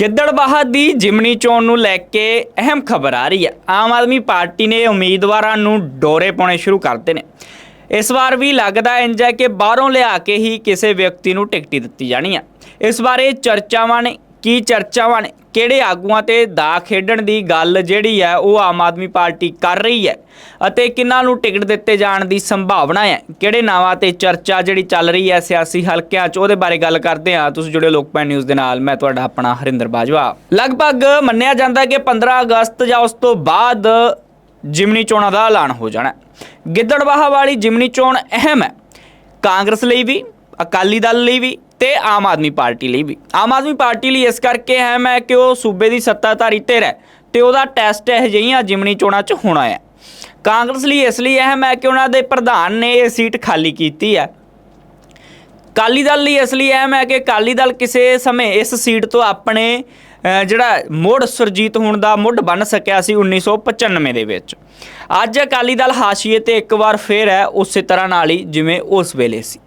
ਗਿੱਦੜਬਾਹਾ ਦੀ ਜਿਮਨੀ ਚੋਣ ਨੂੰ ਲੈ ਕੇ ਅਹਿਮ ਖਬਰ ਆ ਰਹੀ ਹੈ। ਆਮ ਆਦਮੀ ਪਾਰਟੀ ਨੇ ਉਮੀਦਵਾਰਾਂ ਨੂੰ ਡੋਰੇ ਪਾਉਣੇ ਸ਼ੁਰੂ ਕਰਤੇ ਨੇ। ਇਸ ਵਾਰ ਵੀ ਲੱਗਦਾ ਇੰਜ ਹੈ ਕਿ ਬਾਹਰੋਂ ਲਿਆ ਕੇ ਹੀ ਕਿਸੇ ਵਿਅਕਤੀ ਨੂੰ ਟਿਕਟ ਦਿੱਤੀ ਜਾਣੀ ਹੈ। ਇਸ ਬਾਰੇ ਚਰਚਾਵਾਂ ਨੇ ਕੀ ਚਰਚਾਵਾਂ ਨੇ ਕਿਹੜੇ ਆਗੂਆਂ ਤੇ ਦਾ ਖੇਡਣ ਦੀ ਗੱਲ ਜਿਹੜੀ ਹੈ ਉਹ ਆਮ ਆਦਮੀ ਪਾਰਟੀ ਕਰ ਰਹੀ ਹੈ ਅਤੇ ਕਿਹਨਾਂ ਨੂੰ ਟਿਕਟ ਦਿੱਤੇ ਜਾਣ ਦੀ ਸੰਭਾਵਨਾ ਹੈ? ਕਿਹੜੇ ਨਾਵਾਂ ਤੇ ਚਰਚਾ ਜਿਹੜੀ ਚੱਲ ਰਹੀ ਹੈ ਸਿਆਸੀ ਹਲਕਿਆਂ 'ਚ? ਉਹਦੇ ਬਾਰੇ ਗੱਲ ਕਰਦੇ ਹਾਂ। ਤੁਸੀਂ ਜੁੜੇ ਲੋਕਪਾਲ ਨਿਊਜ਼ ਦੇ ਨਾਲ। ਮੈਂ ਤੁਹਾਡਾ ਆਪਣਾ ਹਰਿੰਦਰ ਬਾਜਵਾ। ਲਗਭਗ ਮੰਨਿਆ ਜਾਂਦਾ ਕਿ 15 ਅਗਸਤ ਜਾਂ ਉਸ ਤੋਂ ਬਾਅਦ ਜਿਮਨੀ ਚੋਣਾਂ ਦਾ ਐਲਾਨ ਹੋ ਜਾਣਾ ਹੈ। ਗਿੱਦੜਬਾਹਾ ਵਾਲੀ ਜਿਮਨੀ ਚੋਣ ਅਹਿਮ ਹੈ। ਕਾਂਗਰਸ ਲਈ ਵੀ, ਅਕਾਲੀ ਦਲ ਲਈ ਵੀ ਤੇ ਆਮ ਆਦਮੀ ਪਾਰਟੀ ਲਈ ਵੀ। ਆਮ ਆਦਮੀ ਪਾਰਟੀ ਲਈ ਇਸ ਕਰਕੇ ਅਹਿਮ ਹੈ ਕਿ ਉਹ ਸੂਬੇ ਦੀ ਸੱਤਾਧਾਰੀ ਧਿਰ ਹੈ ਤੇ ਉਹਦਾ ਟੈਸਟ ਇਹ ਜਿਹੀਆਂ ਜਿਮਨੀ ਚੋਣਾਂ 'ਚ ਹੋਣਾ ਹੈ। ਕਾਂਗਰਸ ਲਈ ਇਸ ਲਈ ਅਹਿਮ ਹੈ ਕਿ ਉਹਨਾਂ ਦੇ ਪ੍ਰਧਾਨ ਨੇ ਇਹ ਸੀਟ ਖਾਲੀ ਕੀਤੀ ਹੈ। ਕਾਲੀ ਦਲ ਲਈ ਇਸ ਲਈ ਅਹਿਮ ਹੈ ਕਿ ਕਾਲੀ ਦਲ ਕਿਸੇ ਸਮੇਂ ਇਸ ਸੀਟ ਤੋਂ ਆਪਣੇ ਜਿਹੜਾ ਮੁੜ ਸੁਰਜੀਤ ਹੋਣ ਦਾ ਮੁੱਢ ਬਣ ਸਕਿਆ ਸੀ 1995 ਦੇ ਵਿੱਚ। ਅੱਜ ਅਕਾਲੀ ਦਲ ਹਾਸ਼ੀਏ ਤੇ ਇੱਕ ਵਾਰ ਫੇਰ ਹੈ ਉਸੇ ਤਰ੍ਹਾਂ ਨਾਲ ਹੀ ਜਿਵੇਂ ਉਸ ਵੇਲੇ ਸੀ।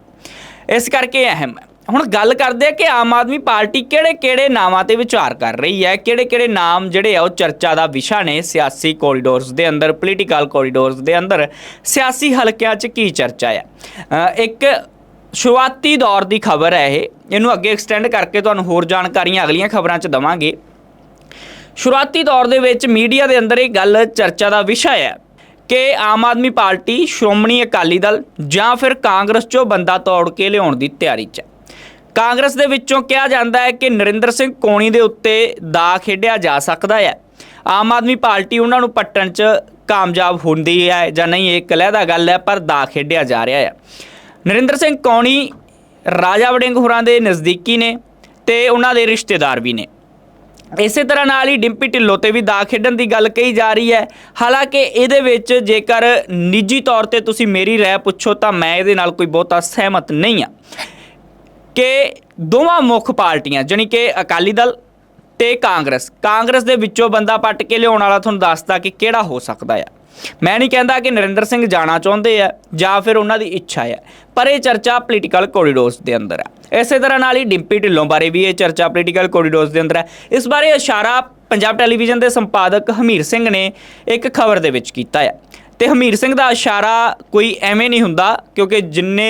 ਇਸ ਕਰਕੇ ਅਹਿਮ ਹੈ। ਹੁਣ ਗੱਲ ਕਰਦੇ ਆ ਕਿ ਆਮ ਆਦਮੀ ਪਾਰਟੀ ਕਿਹੜੇ-ਕਿਹੜੇ ਨਾਵਾਂ ਤੇ ਵਿਚਾਰ ਕਰ ਰਹੀ ਹੈ ਕਿਹੜੇ-ਕਿਹੜੇ ਨਾਮ ਜਿਹੜੇ ਆ ਉਹ ਚਰਚਾ ਦਾ ਵਿਸ਼ਾ ਨੇ ਸਿਆਸੀ ਕੋਰੀਡੋਰਸ ਦੇ ਅੰਦਰ ਪੋਲੀਟੀਕਲ ਕੋਰੀਡੋਰਸ ਦੇ ਅੰਦਰ, ਸਿਆਸੀ ਹਲਕਿਆਂ 'ਚ ਕੀ ਚਰਚਾ ਆ? ਇੱਕ ਸ਼ੁਰੂਆਤੀ ਦੌਰ ਦੀ ਖਬਰ ਹੈ ਇਹ, ਇਹਨੂੰ ਅੱਗੇ ਐਕਸਟੈਂਡ ਕਰਕੇ ਤੁਹਾਨੂੰ ਹੋਰ ਜਾਣਕਾਰੀਆਂ ਅਗਲੀਆਂ ਖਬਰਾਂ 'ਚ ਦਵਾਂਗੇ। ਸ਼ੁਰੂਆਤੀ ਦੌਰ ਦੇ ਵਿੱਚ ਮੀਡੀਆ ਦੇ ਅੰਦਰ ਇਹ ਗੱਲ ਚਰਚਾ ਦਾ ਵਿਸ਼ਾ ਹੈ ਕਿ ਆਮ ਆਦਮੀ ਪਾਰਟੀ ਸ਼੍ਰੋਮਣੀ ਅਕਾਲੀ ਦਲ ਜਾਂ ਫਿਰ ਕਾਂਗਰਸ 'ਚੋਂ ਬੰਦਾ ਤੋੜ ਕੇ ਲਿਆਉਣ ਦੀ ਤਿਆਰੀ 'ਚ ਹੈ। ਕਾਂਗਰਸ ਦੇ ਵਿੱਚੋਂ ਕਿਹਾ ਜਾਂਦਾ ਹੈ ਕਿ ਨਰਿੰਦਰ ਸਿੰਘ ਕੋਣੀ ਦੇ ਉੱਤੇ ਦਾ ਖੇਡਿਆ ਜਾ ਸਕਦਾ ਹੈ। ਆਮ ਆਦਮੀ ਪਾਰਟੀ ਉਹਨਾਂ ਨੂੰ ਪੱਟਣ 'ਚ ਕਾਮਯਾਬ ਹੁੰਦੀ ਹੈ ਜਾਂ ਨਹੀਂ, ਇਹ ਕਲਹਿਦਾ ਗੱਲ ਹੈ, ਪਰ ਦਾ ਖੇਡਿਆ ਜਾ ਰਿਹਾ ਹੈ। ਨਰਿੰਦਰ ਸਿੰਘ ਕੌਣੀ ਰਾਜਾ ਵੜਿੰਗ ਹੋਰਾਂ ਦੇ ਨਜ਼ਦੀਕੀ ਨੇ ਤੇ ਉਹਨਾਂ ਦੇ ਰਿਸ਼ਤੇਦਾਰ ਵੀ ਨੇ। ਇਸੇ ਤਰ੍ਹਾਂ ਨਾਲ ਹੀ ਡਿੰਪੀ ਢਿੱਲੋਂ ਤੇ ਵੀ ਦਾ ਖੇਡਣ ਦੀ ਗੱਲ ਕਹੀ ਜਾ ਰਹੀ ਹੈ। ਹਾਲਾਂਕਿ ਇਹਦੇ ਵਿੱਚ ਜੇਕਰ ਨਿੱਜੀ ਤੌਰ ਤੇ ਤੁਸੀਂ ਮੇਰੀ ਰਾਏ ਪੁੱਛੋ ਤਾਂ ਮੈਂ ਇਹਦੇ ਨਾਲ ਕੋਈ ਬਹੁਤਾ ਸਹਿਮਤ ਨਹੀਂ ਆ ਕਿ ਦੋਵਾਂ ਮੁੱਖ ਪਾਰਟੀਆਂ, ਜਾਣੀ ਕਿ ਅਕਾਲੀ ਦਲ ਤੇ ਕਾਂਗਰਸ ਕਾਂਗਰਸ ਦੇ ਵਿੱਚੋਂ ਬੰਦਾ ਪੱਟ ਕੇ ਲਿਆਉਣ ਵਾਲਾ ਤੁਹਾਨੂੰ ਦੱਸਦਾ ਕਿ ਕਿਹੜਾ ਹੋ ਸਕਦਾ ਆ। ਮੈਂ ਨਹੀਂ ਕਹਿੰਦਾ ਕਿ ਨਰਿੰਦਰ ਸਿੰਘ ਜਾਣਾ ਚਾਹੁੰਦੇ ਆ ਜਾਂ ਫਿਰ ਉਹਨਾਂ ਦੀ ਇੱਛਾ ਹੈ ਪਰ ਇਹ ਚਰਚਾ ਪੋਲੀਟੀਕਲ ਕੋਰੀਡੋਰਸ ਦੇ ਅੰਦਰ ਹੈ ਇਸੇ ਤਰ੍ਹਾਂ ਨਾਲ ਹੀ ਡਿੰਪੀ ਢਿੱਲੋਂ ਬਾਰੇ ਵੀ ਇਹ ਚਰਚਾ ਪੋਲੀਟੀਕਲ ਕੋਰੀਡੋਰਸ ਦੇ ਅੰਦਰ ਹੈ ਇਸ ਬਾਰੇ ਇਸ਼ਾਰਾ ਪੰਜਾਬ ਟੈਲੀਵਿਜ਼ਨ ਦੇ ਸੰਪਾਦਕ ਹਮੀਰ ਸਿੰਘ ਨੇ ਇੱਕ ਖਬਰ ਦੇ ਵਿੱਚ ਕੀਤਾ ਹੈ ਤੇ ਹਮੀਰ ਸਿੰਘ ਦਾ ਇਸ਼ਾਰਾ ਕੋਈ ਐਵੇਂ ਨਹੀਂ ਹੁੰਦਾ ਕਿਉਂਕਿ ਜਿੰਨੇ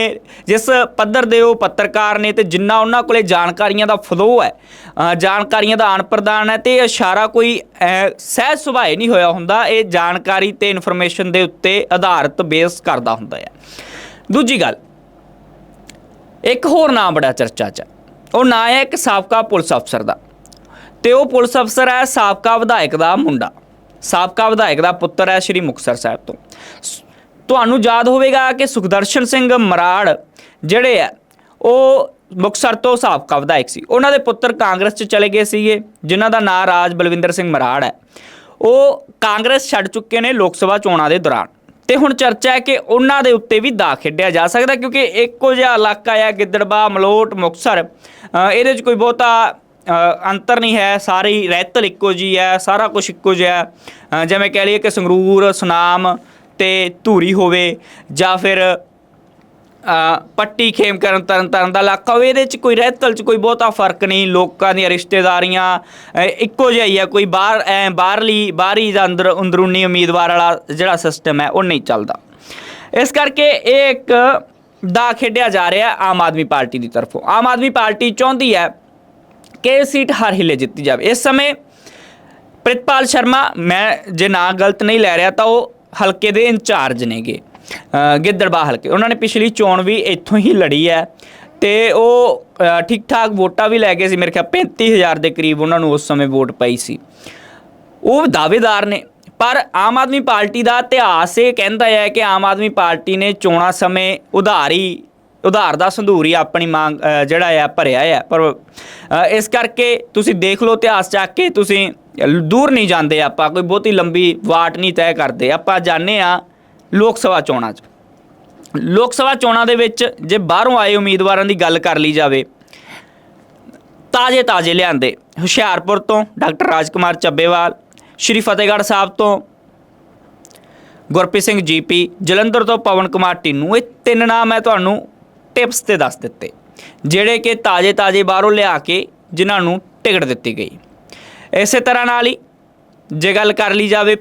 ਜਿਸ ਪੱਧਰ ਦੇ ਉਹ ਪੱਤਰਕਾਰ ਨੇ ਤੇ ਜਿੰਨਾ ਉਹਨਾਂ ਕੋਲੇ ਜਾਣਕਾਰੀਆਂ ਦਾ ਫਲੋ ਹੈ ਜਾਣਕਾਰੀਆਂ ਦਾ ਆਣ ਪ੍ਰਦਾਨ ਹੈ ਤੇ ਇਹ ਇਸ਼ਾਰਾ ਕੋਈ ਅ, ਸਹਿਜ ਸੁਭਾਏ ਨਹੀਂ ਹੋਇਆ ਹੁੰਦਾ ਇਹ ਜਾਣਕਾਰੀ ਤੇ ਇਨਫੋਰਮੇਸ਼ਨ ਦੇ ਉੱਤੇ ਆਧਾਰਿਤ ਬੇਸ ਕਰਦਾ ਹੁੰਦਾ ਹੈ। ਦੂਜੀ ਗੱਲ ਇੱਕ ਹੋਰ ਨਾਮ ਬੜਾ ਚਰਚਾ 'ਚ ਉਹ ਨਾਂ ਹੈ ਇੱਕ ਸਾਬਕਾ ਪੁਲਿਸ ਅਫਸਰ ਦਾ ਤੇ ਉਹ ਪੁਲਿਸ ਅਫਸਰ ਹੈ ਸਾਬਕਾ ਵਿਧਾਇਕ ਦਾ ਮੁੰਡਾ। ਸਾਬਕਾ ਵਿਧਾਇਕ ਦਾ ਪੁੱਤਰ ਹੈ ਸ਼੍ਰੀ ਮੁਕਤਸਰ ਸਾਹਿਬ ਤੋਂ। ਸ- ਤੁਹਾਨੂੰ ਯਾਦ ਹੋਵੇਗਾ ਕਿ ਸੁਖਦਰਸ਼ਨ ਸਿੰਘ ਮਰਾੜ ਜਿਹੜੇ ਆ ਉਹ ਮੁਕਤਸਰ ਤੋਂ ਸਾਬਕਾ ਵਿਧਾਇਕ ਸੀ। ਉਹਨਾਂ ਦੇ ਪੁੱਤਰ ਕਾਂਗਰਸ 'ਚ ਚਲੇ ਗਏ ਸੀਗੇ, ਜਿਨ੍ਹਾਂ ਦਾ ਨਾਂ ਰਾਜ ਬਲਵਿੰਦਰ ਸਿੰਘ ਮਰਾੜ ਹੈ। ਉਹ ਕਾਂਗਰਸ ਛੱਡ ਚੁੱਕੇ ਨੇ ਲੋਕ ਸਭਾ ਚੋਣਾਂ ਦੇ ਦੌਰਾਨ। ਤੇ ਹੁਣ ਚਰਚਾ ਹੈ ਕਿ ਉਹਨਾਂ ਦੇ ਉੱਤੇ ਵੀ ਦਾ ਖੇਡਿਆ ਜਾ ਸਕਦਾ, ਕਿਉਂਕਿ ਇੱਕੋ ਜਿਹਾ ਇਲਾਕਾ ਹੈ ਗਿੱਦੜਬਾ ਮਲੋਟ, ਮੁਕਤਸਰ। ਇਹਦੇ 'ਚ ਕੋਈ ਬਹੁਤਾ ਅੰਤਰ ਨਹੀਂ ਹੈ, ਸਾਰੀ ਰਹਿਤਲ ਇੱਕੋ ਜੀ ਹੈ, ਸਾਰਾ ਕੁਝ ਇੱਕੋ ਜਿਹਾ ਹੈ। ਜਿਵੇਂ ਕਹਿ ਲਈਏ ਕਿ ਸੰਗਰੂਰ, ਸੁਨਾਮ ਤੇ ਧੂਰੀ ਹੋਵੇ ਜਾਂ ਫਿਰ ਪੱਟੀ ਖੇਮ ਕਰਨ ਤਰਨ ਤਾਰਨ ਦਾ ਇਲਾਕਾ ਹੋਵੇ, ਇਹਦੇ 'ਚ ਕੋਈ ਰਹਿਤਲ 'ਚ ਕੋਈ ਬਹੁਤਾ ਫ਼ਰਕ ਨਹੀਂ, ਲੋਕਾਂ ਦੀਆਂ ਰਿਸ਼ਤੇਦਾਰੀਆਂ ਇੱਕੋ ਜਿਹਾ ਹੀ ਹੈ, ਕੋਈ ਬਾਹਰ, ਐ ਬਾਹਰਲੀ, ਬਾਹਰੀ ਜਾਂ ਅੰਦਰ, ਅੰਦਰੂਨੀ ਉਮੀਦਵਾਰ ਵਾਲਾ ਜਿਹੜਾ ਸਿਸਟਮ ਹੈ, ਉਹ ਨਹੀਂ ਚੱਲਦਾ ਇਸ ਕਰਕੇ ਇਹ ਇੱਕ ਦਾ ਖੇਡਿਆ ਜਾ ਰਿਹਾ ਆਮ ਆਦਮੀ ਪਾਰਟੀ ਦੀ ਤਰਫੋਂ ਆਮ ਆਦਮੀ ਪਾਰਟੀ ਚਾਹੁੰਦੀ ਹੈ ਕਿ ਸੀਟ ਹਰ ਹਿੱਲੇ ਜਿੱਤੀ ਜਾਵੇ। ਇਸ ਸਮੇਂ ਪ੍ਰਿਤਪਾਲ ਸ਼ਰਮਾ ਮੈਂ ਜੇ ਨਾ ਗਲਤ ਨਹੀਂ ਲੈ ਰਿਹਾ ਤਾਂ ਉਹ ਹਲਕੇ ਦੇ ਇੰਚਾਰਜ ਨੇਗੇ ਅ, ਗਿੱਦੜਬਾਹ ਹਲਕੇ। ਉਹਨਾਂ ਨੇ ਪਿਛਲੀ ਚੋਣ ਵੀ ਇੱਥੋਂ ਹੀ ਲੜੀ ਹੈ ਤੇ ਉਹ ਠੀਕ ਠਾਕ ਵੋਟਾਂ ਵੀ ਲੈ ਗਏ ਸੀ। ਮੇਰੇ ਖਿਆਲ 35000 ਦੇ ਕਰੀਬ ਉਹਨਾਂ ਨੂੰ ਉਸ ਸਮੇਂ ਵੋਟ ਪਈ ਸੀ। ਉਹ ਦਾਅਵੇਦਾਰ ਨੇ ਪਰ ਆਮ ਆਦਮੀ ਪਾਰਟੀ ਦਾ ਇਤਿਹਾਸ ਇਹ ਕਹਿੰਦਾ ਹੈ ਕਿ ਆਮ ਆਦਮੀ ਪਾਰਟੀ ਨੇ ਚੋਣਾਂ ਸਮੇਂ ਉਧਾਰੀ ਉਧਾਰ ਦਾ ਸੰਧੂਰ ਹੀ ਆਪਣੀ ਮੰਗ ਜਿਹੜਾ ਆ, ਭਰਿਆ ਆ। ਪਰ ਇਸ ਕਰਕੇ ਤੁਸੀਂ ਦੇਖ ਲਓ ਇਤਿਹਾਸ ਚੱਕ ਕੇ ਤੁਸੀਂ ਦੂਰ ਨਹੀਂ ਜਾਂਦੇ ਆਪਾਂ, ਕੋਈ ਬਹੁਤੀ ਲੰਬੀ ਵਾਟ ਨਹੀਂ ਤੈਅ ਕਰਦੇ। ਆਪਾਂ ਜਾਣਦੇ ਆ ਲੋਕ ਸਭਾ ਚੋਣਾਂ 'ਚ। ਲੋਕ ਸਭਾ ਚੋਣਾਂ ਦੇ ਵਿੱਚ ਜੇ ਬਾਹਰੋਂ ਆਏ ਉਮੀਦਵਾਰਾਂ ਦੀ ਗੱਲ ਕਰ ਲਈ ਜਾਵੇ ਤਾਜ਼ੇ ਤਾਜ਼ੇ ਲਿਆਂਦੇ। ਹੁਸ਼ਿਆਰਪੁਰ ਤੋਂ ਡਾਕਟਰ ਰਾਜਕੁਮਾਰ ਚੱਬੇਵਾਲ, ਸ਼੍ਰੀ ਫਤਿਹਗੜ੍ਹ ਸਾਹਿਬ ਤੋਂ ਗੁਰਪ੍ਰੀਤ ਸਿੰਘ ਜੀਪੀ, ਜਲੰਧਰ ਤੋਂ ਪਵਨ ਕੁਮਾਰ ਟਿੰਨੂ। ਇਹ ਤਿੰਨ ਨਾਮ ਮੈਂ ਤੁਹਾਨੂੰ ਟਿਪਸ ਤੇ ਦੱਸ ਦਿੱਤੇ, ਜਿਹੜੇ ਕਿ ਤਾਜ਼ੇ ਤਾਜ਼ੇ ਬਾਹਰੋਂ ਲਿਆ ਕੇ ਜਿਨ੍ਹਾਂ ਨੂੰ ਟਿਕਟ ਦਿੱਤੀ ਗਈ। ਇਸੇ ਤਰ੍ਹਾਂ ਨਾਲ ਹੀ ਜੇ ਗੱਲ ਕਰ ਲਈ ਜਾਵੇ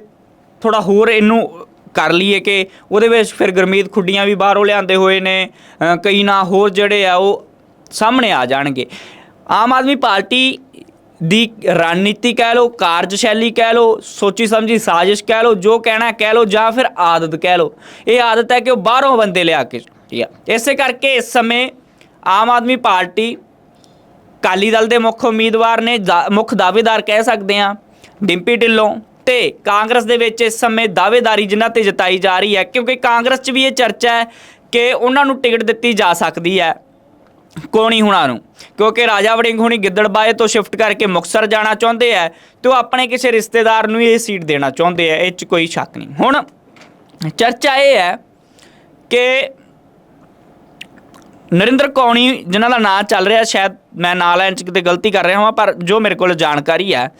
ਥੋੜਾ ਹੋਰ ਇਹਨੂੰ ਕਰ ਲਈਏ ਕਿ ਉਹਦੇ ਵਿੱਚ ਫਿਰ ਗੁਰਮੀਤ ਖੁੱਡੀਆਂ ਵੀ ਬਾਹਰੋਂ ਲਿਆਂਦੇ ਹੋਏ ਨੇ ਕਈ ਨਾ ਹੋਰ ਜਿਹੜੇ ਆ ਉਹ ਸਾਹਮਣੇ ਆ ਜਾਣਗੇ। ਆਮ ਆਦਮੀ ਪਾਰਟੀ ਦੀ ਰਣਨੀਤੀ ਕਹਿ ਲਓ, ਕਾਰਜਸ਼ੈਲੀ ਕਹਿ ਲਓ, ਸੋਚੀ ਸਮਝੀ ਸਾਜ਼ਿਸ਼ ਕਹਿ ਲਓ, ਜੋ ਕਹਿਣਾ ਕਹਿ ਲਓ ਜਾਂ ਫਿਰ ਆਦਤ ਕਹਿ ਲਓ। ਇਹ ਆਦਤ ਹੈ ਕਿ ਉਹ ਬਾਹਰੋਂ ਬੰਦੇ ਲਿਆ ਕੇ ਠੀਕ ਇਸੇ ਕਰਕੇ ਇਸ ਸਮੇਂ ਆਮ ਆਦਮੀ ਪਾਰਟੀ ਕਾਲੀ ਦਲ ਦੇ ਮੁੱਖ ਉਮੀਦਵਾਰ ਨੇ ਦਾ- ਮੁੱਖ ਦਾਅਵੇਦਾਰ ਕਹਿ ਸਕਦੇ ਆ ਡਿੰਪੀ ਢਿੱਲੋਂ ਤੇ ਕਾਂਗਰਸ ਦੇ ਵਿੱਚ ਇਸ ਸਮੇਂ ਦਾਅਵੇਦਾਰੀ ਜਿਨ੍ਹਾਂ ਤੇ ਜਤਾਈ ਜਾ ਰਹੀ ਹੈ, ਕਿਉਂਕਿ ਕਾਂਗਰਸ 'ਚ ਵੀ ਇਹ ਚਰਚਾ ਹੈ ਕਿ ਉਹਨਾਂ ਨੂੰ ਟਿਕਟ ਦਿੱਤੀ ਜਾ ਸਕਦੀ ਹੈ। ਕੋਣੀ ਹੁਣਾਂ ਨੂੰ? ਕਿਉਂਕਿ ਰਾਜਾ ਵੜਿੰਗ ਹੁਣੀ ਗਿੱਦੜਬਾਏ ਤੋਂ ਸ਼ਿਫਟ ਕਰਕੇ ਮੁਕਸਰ ਜਾਣਾ ਚਾਹੁੰਦੇ ਆ, ਤੇ ਉਹ ਆਪਣੇ ਕਿਸੇ ਰਿਸ਼ਤੇਦਾਰ ਨੂੰ ਹੀ ਇਹ ਸੀਟ ਦੇਣਾ ਚਾਹੁੰਦੇ ਆ, ਇਹ 'ਚ ਕੋਈ ਸ਼ੱਕ ਨਹੀਂ। ਹੁਣ ਚਰਚਾ ਇਹ ਹੈ ਕਿ ਨਰਿੰਦਰ ਕੌਣੀ, ਜਿਨ੍ਹਾਂ ਦਾ ਨਾਂ ਚੱਲ ਰਿਹਾ, ਸ਼ਾਇਦ ਮੈਂ ਨਾਂ ਲੈਣ ਚ ਕਿਤੇ ਗਲਤੀ ਕਰ ਰਿਹਾ ਹਾਂ, ਪਰ ਜੋ ਮੇਰੇ ਕੋਲ ਜਾਣਕਾਰੀ ਹੈ,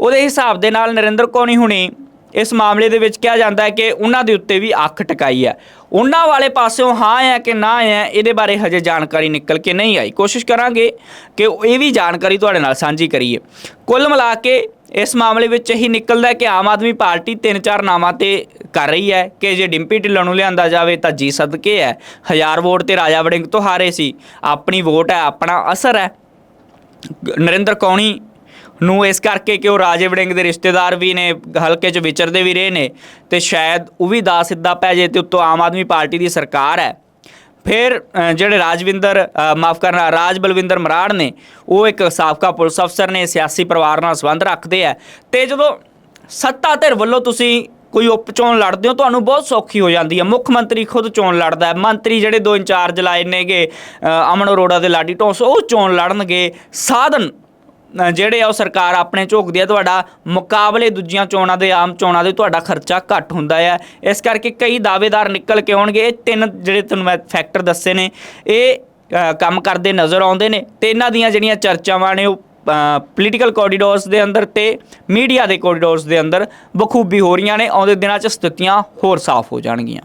ਉਹਦੇ ਹਿਸਾਬ ਦੇ ਨਾਲ ਨਰਿੰਦਰ ਕੌਣੀ ਹੁਣੀ ਇਸ ਮਾਮਲੇ ਦੇ ਵਿੱਚ ਕਿਹਾ ਜਾਂਦਾ ਹੈ ਕਿ ਉਹਨਾਂ ਦੇ ਉੱਤੇ ਵੀ ਅੱਖ ਟਿਕਾਈ ਹੈ। ਉਹਨਾਂ ਵਾਲੇ ਪਾਸਿਓਂ ਹਾਂ ਹੈ ਕਿ ਨਾ ਹੈ, ਇਹਦੇ ਬਾਰੇ ਹਜੇ ਜਾਣਕਾਰੀ ਨਿਕਲ ਕੇ ਨਹੀਂ ਆਈ। ਕੋਸ਼ਿਸ਼ ਕਰਾਂਗੇ ਕਿ ਇਹ ਵੀ ਜਾਣਕਾਰੀ ਤੁਹਾਡੇ ਨਾਲ ਸਾਂਝੀ ਕਰੀਏ। ਕੁੱਲ ਮਿਲਾ ਕੇ ਇਸ ਮਾਮਲੇ ਵਿੱਚ ਇਹੀ ਨਿਕਲਦਾ ਕਿ ਆਮ ਆਦਮੀ ਪਾਰਟੀ ਤਿੰਨ ਚਾਰ ਨਾਵਾਂ ਤੇ ਕਰ ਰਹੀ ਹੈ ਕਿ ਜੇ ਡਿੰਪੀ ਢਿੱਲੋਂ ਨੂੰ ਲਿਆਂਦਾ ਜਾਵੇ ਤਾਂ ਜੀ ਸਦਕੇ ਹੈ। ਹਜ਼ਾਰ ਵੋਟ ਤੇ ਰਾਜਾ ਵੜਿੰਗ ਤੋਂ ਹਾਰੇ ਸੀ। ਆਪਣੀ ਵੋਟ ਹੈ, ਆਪਣਾ ਅਸਰ ਹੈ। ਨਰਿੰਦਰ ਕੌਣੀ ਨੂੰ ਇਸ ਕਰਕੇ ਕਿ ਉਹ ਰਾਜੇ ਵੜਿੰਗ ਦੇ ਰਿਸ਼ਤੇਦਾਰ ਵੀ ਨੇ, ਹਲਕੇ 'ਚ ਵਿਚਰਦੇ ਵੀ ਰਹੇ ਨੇ ਤੇ ਸ਼ਾਇਦ ਉਹ ਵੀ ਦਾ ਸਿੱਧਾ ਪੈ ਜੇ ਤੇ ਉੱਤੋਂ ਆਮ ਆਦਮੀ ਪਾਰਟੀ ਦੀ ਸਰਕਾਰ ਹੈ। ਫਿਰ ਜਿਹੜੇ ਰਾਜਵਿੰਦਰ ਮਾਫ ਕਰਨਾ, ਰਾਜ ਬਲਵਿੰਦਰ ਮਰਾੜ ਨੇ, ਉਹ ਇੱਕ ਸਾਬਕਾ ਪੁਲਿਸ ਅਫਸਰ ਨੇ, ਸਿਆਸੀ ਪਰਿਵਾਰ ਨਾਲ ਸੰਬੰਧ ਰੱਖਦੇ ਆ। ਤੇ ਜਦੋਂ ਸੱਤਾ ਧਿਰ ਵੱਲੋਂ ਤੁਸੀਂ ਕੋਈ ਉਪ ਚੋਣ ਲੜਦੇ ਹੋ, ਤੁਹਾਨੂੰ ਬਹੁਤ ਸੌਖੀ ਹੋ ਜਾਂਦੀ ਹੈ। ਮੁੱਖ ਮੰਤਰੀ ਖੁਦ ਚੋਣ ਲੜਦਾ ਹੈ। ਮੰਤਰੀ ਜਿਹੜੇ ਦੋ ਇੰਚਾਰਜ ਲਾਏ ਨੇਗੇ ਅਮਨ ਅਰੋੜਾ ਦੇ ਲਾਡੀ ਢੋਂਸ, ਉਹ ਚੋਣ ਲੜਨਗੇ। ਸਾਧਨ ਜਿਹੜੇ ਆ ਉਹ ਸਰਕਾਰ ਆਪਣੇ ਝੋਕਦੀ ਆ, ਤੁਹਾਡਾ ਮੁਕਾਬਲੇ ਦੂਜੀਆਂ ਚੋਣਾਂ ਦੇ ਆਮ ਚੋਣਾਂ ਦੇ ਤੁਹਾਡਾ ਖਰਚਾ ਘੱਟ ਹੁੰਦਾ ਆ। ਇਸ ਕਰਕੇ ਕਈ ਦਾਅਵੇਦਾਰ ਨਿਕਲ ਕੇ ਆਉਣਗੇ। ਇਹ ਤਿੰਨ ਜਿਹੜੇ ਤੁਹਾਨੂੰ ਮੈਂ ਫੈਕਟਰ ਦੱਸੇ ਨੇ, ਇਹ ਕੰਮ ਕਰਦੇ ਨਜ਼ਰ ਆਉਂਦੇ ਨੇ ਤੇ ਇਹਨਾਂ ਦੀਆਂ ਜਿਹੜੀਆਂ ਚਰਚਾਵਾਂ ਨੇ ਉਹ ਪੋਲੀਟੀਕਲ ਕੋਰੀਡੋਰਸ ਦੇ ਅੰਦਰ ਤੇ ਮੀਡੀਆ ਦੇ ਕੋਰੀਡੋਰਸ ਦੇ ਅੰਦਰ ਬਖੂਬੀ ਹੋ ਰਹੀਆਂ ਨੇ, ਆਉਂਦੇ ਦਿਨਾਂ 'ਚ ਸਥਿਤੀਆਂ ਹੋਰ ਸਾਫ਼ ਹੋ ਜਾਣਗੀਆਂ।